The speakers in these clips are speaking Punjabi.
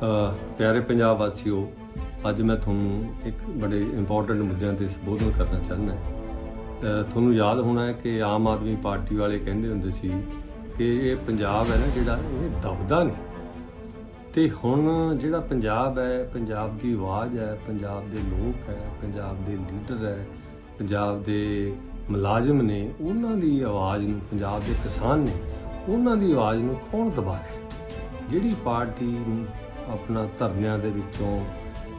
ਪਿਆਰੇ ਪੰਜਾਬ ਵਾਸੀਓ, ਅੱਜ ਮੈਂ ਤੁਹਾਨੂੰ ਇੱਕ ਬੜੇ ਇੰਪੋਰਟੈਂਟ ਮੁੱਦਿਆਂ ਤੇ ਸੰਬੋਧਨ ਕਰਨਾ ਚਾਹੁੰਦਾ ਤੁਹਾਨੂੰ ਯਾਦ ਹੋਣਾ ਹੈ ਕਿ ਆਮ ਆਦਮੀ ਪਾਰਟੀ ਵਾਲੇ ਕਹਿੰਦੇ ਹੁੰਦੇ ਸੀ ਕਿ ਇਹ ਪੰਜਾਬ ਹੈ ਨਾ ਜਿਹੜਾ ਇਹ ਦਬਦਾ ਨਹੀਂ। ਤੇ ਹੁਣ ਜਿਹੜਾ ਪੰਜਾਬ ਹੈ, ਪੰਜਾਬ ਦੀ ਆਵਾਜ਼ ਹੈ, ਪੰਜਾਬ ਦੇ ਲੋਕ ਹੈ, ਪੰਜਾਬ ਦੇ ਲੀਡਰ ਹੈ, ਪੰਜਾਬ ਦੇ ਮੁਲਾਜ਼ਮ ਨੇ, ਉਹਨਾਂ ਦੀ ਆਵਾਜ਼ ਨੂੰ, ਪੰਜਾਬ ਦੇ ਕਿਸਾਨ ਨੇ, ਉਹਨਾਂ ਦੀ ਆਵਾਜ਼ ਨੂੰ ਕੌਣ ਦਬਾ ਰਿਹਾ ਜਿਹੜੀ ਪਾਰਟੀ ਆਪਣਾ ਧਰਨਿਆਂ ਦੇ ਵਿੱਚੋਂ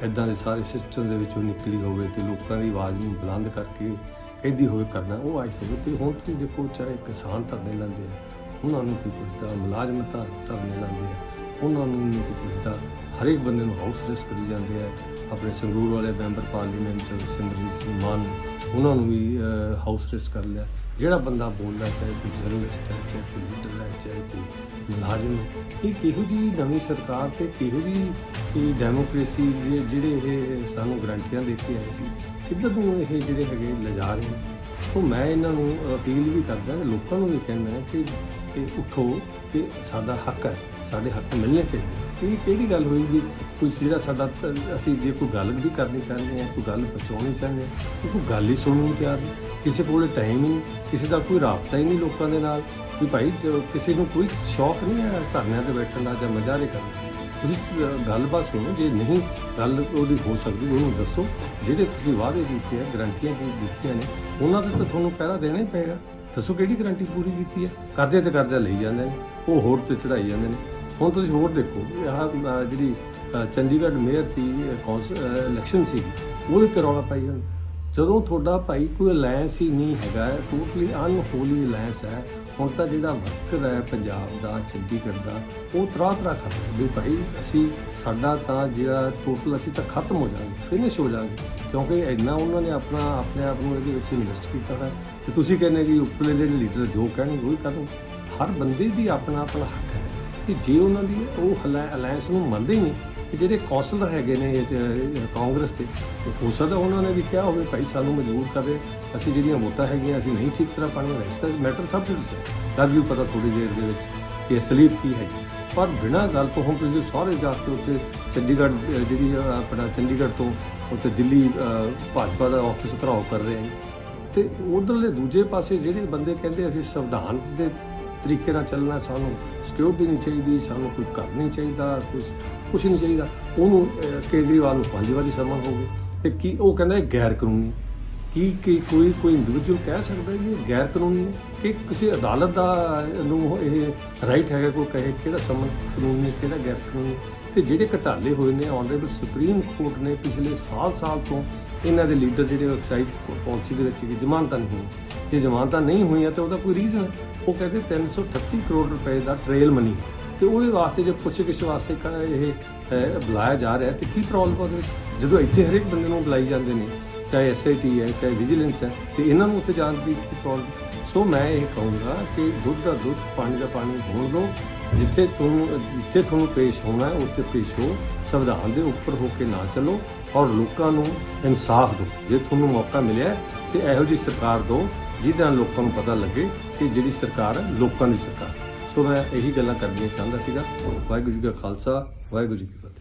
ਇਦਾਂ ਦੇ ਸਾਰੇ ਸਿਸਟਮ ਦੇ ਵਿੱਚੋਂ ਨਿਕਲੀ ਹੋਵੇ ਤੇ ਲੋਕਾਂ ਦੀ ਆਵਾਜ਼ ਨੂੰ ਬੁਲੰਦ ਕਰਕੇ ਕਹਿੰਦੀ ਹੋਵੇ ਕਰਨਾ, ਉਹ ਆਈ ਹੋਵੇ ਤੇ ਹੁਣ ਤੁਸੀਂ ਦੇਖੋ, ਚਾਹੇ ਕਿਸਾਨ ਧਰਨੇ ਲਾਉਂਦੇ ਆ, ਉਹਨਾਂ ਨੂੰ ਕੋਈ ਪੁੱਛਦਾ, ਮੁਲਾਜ਼ਮ ਧਰ- ਧਰਨੇ ਲਾਉਂਦੇ ਆ, ਉਹਨਾਂ ਨੂੰ ਨਹੀਂ ਕੋਈ ਪੁੱਛਦਾ। ਹਰੇਕ ਬੰਦੇ ਨੂੰ ਹਾਊਸ ਅਰੈਸਟ ਕਰੀ ਜਾਂਦੇ ਆ, ਆਪਣੇ ਸੰਗਰੂਰ ਵਾਲੇ ਮੈਂਬਰ ਪਾਰਲੀਮੈਂਟ ਸਿਮਰਜੀਤ ਸਿੰਘ ਮਾਨ, ਉਹਨਾਂ ਨੂੰ ਵੀ ਹਾਊਸ ਅਰੈਸਟ ਕਰ ਲਿਆ। ਜਿਹੜਾ ਬੰਦਾ ਬੋਲਦਾ, ਚਾਹੇ ਕੋਈ ਜਰਨਲਿਸਟ ਹੈ ਹੈ, ਚਾਹੇ ਕੋਈ ਮੁਲਾਜ਼ਮ ਇਹ ਕਿਹੋ ਜੀ ਨਵੀਂ ਸਰਕਾਰ ਤੇ ਕਿਹੋ ਜੀ ਇਹ ਡੈਮੋਕ੍ਰੇਸੀ ਦੇ ਜਿਹੜੇ ਇਹ ਸਾਨੂੰ ਗਰੰਟੀਆਂ ਦੇ ਕੇ ਆਏ ਸੀ ਕਿੱਧਰ ਨੂੰ ਇਹ ਜਿਹੜੇ ਹੈਗੇ ਲਿਜਾ ਰਹੇ ਨੇ? ਉਹ ਮੈਂ ਇਹਨਾਂ ਨੂੰ ਅਪੀਲ ਵੀ ਕਰਦਾ ਲੋਕਾਂ ਨੂੰ ਵੀ ਕਹਿੰਦਾ ਕਿ ਕਿ ਉਠੋ ਕਿ ਸਾਡਾ ਹੱਕ ਹੈ, ਸਾਡੇ ਹੱਕ ਮਿਲਣੇ ਚਾਹੀਦੇ ਇਹ ਕਿਹੜੀ ਗੱਲ ਹੋਈ ਵੀ ਕੋਈ ਜਿਹੜਾ ਸਾਡਾ ਅਸੀਂ ਜੇ ਕੋਈ ਗੱਲ ਵੀ ਕਰਨੀ ਚਾਹੁੰਦੇ ਹਾਂ, ਕੋਈ ਗੱਲ ਪਹੁੰਚਾਉਣੀ ਚਾਹੁੰਦੇ ਹਾਂ, ਉਹ ਕੋਈ ਗੱਲ ਹੀ ਸੁਣਨ ਨੂੰ ਤਿਆਰ ਨਹੀਂ। ਕਿਸੇ ਕੋਲ ਟਾਈਮ ਹੀ ਨਹੀਂ, ਕਿਸੇ ਦਾ ਕੋਈ ਰਾਬਤਾ ਹੀ ਨਹੀਂ ਲੋਕਾਂ ਦੇ ਨਾਲ, ਵੀ ਭਾਈ ਜੋ ਕਿਸੇ ਨੂੰ ਕੋਈ ਸ਼ੌਕ ਨਹੀਂ ਹੈ ਧਰਨਿਆਂ ਤੇ ਬੈਠਣ ਦਾ ਜਾਂ ਮਜ਼ਾਰੇ ਕਰਨ। ਦਾ ਤੁਸੀਂ ਗੱਲਬਾਤ ਸੁਣੋ, ਜੇ ਨਹੀਂ ਗੱਲ ਉਹਦੀ ਹੋ ਸਕਦੀ, ਉਹਨੂੰ ਦੱਸੋ, ਜਿਹੜੇ ਤੁਸੀਂ ਵਾਅਦੇ ਕੀਤੇ ਆ ਗਰੰਟੀਆਂ ਦਿੱਤੀਆਂ ਨੇ, ਉਹਨਾਂ ਦਾ ਤਾਂ ਤੁਹਾਨੂੰ ਪਹਿਰਾ ਦੇਣਾ ਹੀ ਪਏਗਾ। ਦੱਸੋ ਕਿਹੜੀ ਗਰੰਟੀ ਪੂਰੀ ਕੀਤੀ ਹੈ? ਕਰਦੇ ਤੇ ਕਰਦੇ ਲਈ ਜਾਂਦੇ ਨੇ, ਉਹ ਹੋਰ ਤੇ ਚੜਾਈ ਜਾਂਦੇ ਨੇ। ਹੁਣ ਤੁਸੀਂ ਹੋਰ ਦੇਖੋ, ਆਹ ਜਿਹੜੀ ਚੰਡੀਗੜ੍ਹ ਮੇਅਰ ਦੀ ਇਲੈਕਸ਼ਨ ਸੀ ਉਹਦੇ ਤੇ ਰੌਲਾ ਪਾਈ ਜਾਂਦਾ। ਜਦੋਂ ਤੁਹਾਡਾ ਭਾਈ ਕੋਈ ਅਲਾਇੰਸ ਹੀ ਨਹੀਂ ਹੈਗਾ ਟੋਟਲੀ ਅਨਹੋਲੀ ਅਲਾਇੰਸ ਹੈ, ਹੁਣ ਤਾਂ ਜਿਹੜਾ ਵਰਕਰ ਹੈ ਪੰਜਾਬ ਦਾ, ਚੰਡੀਗੜ੍ਹ ਦਾ, ਉਹ ਤਰਾ ਤਰਾ ਖਤਮ ਵੀ ਭਾਈ ਅਸੀਂ, ਸਾਡਾ ਤਾਂ ਜਿਹੜਾ ਟੋਟਲ ਅਸੀਂ ਤਾਂ ਖਤਮ ਹੋ ਜਾਵਾਂਗੇ ਫਿਨਿਸ਼ ਹੋ ਜਾਵਾਂਗੇ, ਕਿਉਂਕਿ ਇੰਨਾ ਉਹਨਾਂ ਨੇ ਆਪਣਾ, ਆਪਣੇ ਆਪ ਨੂੰ ਇਹਦੇ ਵਿੱਚ ਇਨਵੈਸਟ ਕੀਤਾ ਹੈ। ਤੇ ਤੁਸੀਂ ਕਹਿੰਦੇ ਕਿ ਉੱਪਰਲੇ ਜਿਹੜੇ ਲੀਡਰ ਜੋ ਕਹਿਣਗੇ ਉਹ ਹੀ ਕਰਨ ਹਰ ਬੰਦੇ ਦੀ ਆਪਣਾ ਆਪਣਾ ਹੱਕ ਹੈ ਕਿ ਜੇ ਉਹਨਾਂ ਦੀ ਉਹ ਅਲਾਇੰਸ ਨੂੰ ਮੰਨਦੇ ਨਹੀਂ ਕਿ ਜਿਹੜੇ ਕੌਂਸਲਰ ਹੈਗੇ ਨੇ ਇਹ ਕਾਂਗਰਸ ਦੇ ਹੋ ਸਕਦਾ ਉਹਨਾਂ ਨੇ ਵੀ ਕਿਹਾ ਹੋਵੇ, ਭਾਈ ਸਾਨੂੰ ਮਜਬੂਰ ਕਰੇ, ਅਸੀਂ ਜਿਹੜੀਆਂ ਵੋਟਾਂ ਹੈਗੀਆਂ, ਅਸੀਂ ਨਹੀਂ ਠੀਕ ਤਰ੍ਹਾਂ ਪਾਣੀ ਵੈਸੇ ਤਾਂ ਮੈਟਰ ਸਭ ਕੁਝ ਹੈ। ਵੀ ਪਤਾ ਥੋੜੀ ਦੇਰ ਦੇ ਵਿੱਚ ਕਿ ਅਸਲੀਅਤ ਕੀ ਹੈਗੀ। ਪਰ ਬਿਨਾਂ ਗੱਲ ਤੋਂ ਹੁਣ ਤੁਸੀਂ ਸਾਰੇ ਜਾ ਕੇ ਉੱਥੇ ਚੰਡੀਗੜ੍ਹ ਜਿਹੜੀ ਆਪਣਾ ਚੰਡੀਗੜ੍ਹ ਤੋਂ ਉੱਥੇ ਦਿੱਲੀ ਭਾਜਪਾ ਦਾ ਆਫਿਸ ਘਰਾਓ ਕਰ ਰਹੇ ਨੇ। ਤੇ ਉਧਰਲੇ ਦੂਜੇ ਪਾਸੇ ਜਿਹੜੇ ਬੰਦੇ ਕਹਿੰਦੇ ਅਸੀਂ ਸੰਵਿਧਾਨ ਦੇ ਤਰੀਕੇ ਨਾਲ ਚੱਲਣਾ ਸਾਨੂੰ ਸਿਕਿਉਰਿਟੀ ਨਹੀਂ ਚਾਹੀਦੀ, ਸਾਨੂੰ ਕੋਈ ਘਰ ਨਹੀਂ ਚਾਹੀਦਾ ਕੁਝ ਕੁਝ ਨਹੀਂ ਚਾਹੀਦਾ। ਉਹਨੂੰ ਕੇਜਰੀਵਾਲ ਨੂੰ ਪੰਜ ਵਾਰੀ ਸਮਨ ਹੋ ਗਏ। ਤੇ ਕੀ ਉਹ ਕਹਿੰਦਾ ਇਹ ਗੈਰ ਕਾਨੂੰਨੀ ਕੀ ਕੀ ਕੋਈ ਕੋਈ ਇੰਡੀਵਿਜੂਅਲ ਕਹਿ ਸਕਦਾ ਹੈ ਕਿ ਇਹ ਗੈਰ ਕਾਨੂੰਨੀ ਹੈ ਕਿ ਕਿਸੇ ਅਦਾਲਤ ਦਾ ਨੂੰ ਇਹ ਰਾਈਟ ਹੈਗਾ ਕੋਈ ਕਹੇ ਕਿਹੜਾ ਸਮਨ ਕਾਨੂੰਨੀ ਹੈ, ਕਿਹੜਾ ਗੈਰ ਕਾਨੂੰਨੀ ਤੇ ਜਿਹੜੇ ਘਟਾਲੇ ਹੋਏ ਨੇ ਆਨਰੇਬਲ ਸੁਪਰੀਮ ਕੋਰਟ ਨੇ ਪਿਛਲੇ ਸਾਲ-ਸਾਲ ਤੋਂ ਇਹਨਾਂ ਦੇ ਲੀਡਰ ਜਿਹੜੇ ਐਕਸਾਈਜ਼ ਪਾਲਿਸੀ ਦੇ ਵਿੱਚ ਸੀਗੇ ਜ਼ਮਾਨਤਾਂ ਨਹੀਂ ਹੋਈਆਂ। ਜੇ ਜ਼ਮਾਨਤਾਂ ਨਹੀਂ ਹੋਈਆਂ ਤਾਂ ਉਹਦਾ ਕੋਈ ਰੀਜ਼ਨ ਹੈ। ਉਹ ਕਹਿੰਦੇ 338 ਕਰੋੜ ਰੁਪਏ ਦਾ ਟ੍ਰੇਲ ਮਨੀ ਤੇ ਉਹਦੇ ਵਾਸਤੇ ਜੇ ਪੁੱਛ ਕਿਸ ਵਾਸਤੇ ਇਹ ਬੁਲਾਇਆ ਜਾ ਰਿਹਾ ਤੇ ਕੀ ਪ੍ਰੋਬਲਮ ਉਹਦੇ ਵਿੱਚ? ਜਦੋਂ ਇੱਥੇ ਹਰੇਕ ਬੰਦੇ ਨੂੰ ਬੁਲਾਈ ਜਾਂਦੇ ਨੇ ਚਾਹੇ ਐਸਆਈਟੀ ਹੈ ਚਾਹੇ ਵਿਜੀਲੈਂਸ ਹੈ ਤੇ ਇਹਨਾਂ ਨੂੰ ਉੱਥੇ ਜਾਣ ਦੀ ਪ੍ਰੋਬਲਮ ਸੋ ਮੈਂ ਇਹ ਕਹੂੰਗਾ ਕਿ ਦੁੱਧ ਦਾ ਦੁੱਧ ਪਾਣੀ ਦਾ ਪਾਣੀ ਹੋਣ ਦਿਓ। ਜਿੱਥੇ ਤੁਹਾਨੂੰ ਜਿੱਥੇ ਤੁਹਾਨੂੰ ਪੇਸ਼ ਹੋਣਾ ਹੈ ਉੱਥੇ ਪੇਸ਼ ਹੋ। ਸੰਵਿਧਾਨ ਦੇ ਉੱਪਰ ਹੋ ਕੇ ਨਾ ਚੱਲੋ ਔਰ ਲੋਕਾਂ ਨੂੰ ਇਨਸਾਫ ਦਿਓ। ਜੇ ਤੁਹਾਨੂੰ ਮੌਕਾ ਮਿਲਿਆ ਹੈ, ਤੇ ਇਹੋ ਜਿਹੀ ਸਰਕਾਰ ਦਿਓ ਜਿਹਦੇ ਨਾਲ ਲੋਕਾਂ ਨੂੰ ਪਤਾ ਲੱਗੇ ਕਿ ਜਿਹੜੀ ਸਰਕਾਰ ਹੈ ਲੋਕਾਂ ਦੀ ਸਰਕਾਰ। ਸੋ ਮੈਂ ਇਹੀ ਗੱਲਾਂ ਕਰਨੀਆਂ ਚਾਹੁੰਦਾ ਸੀਗਾ। ਵਾਹਿਗੁਰੂ ਜੀ ਕਾ ਖਾਲਸਾ ਵਾਹਿਗੁਰੂ ਜੀ ਕੀ ਫਤਿਹ।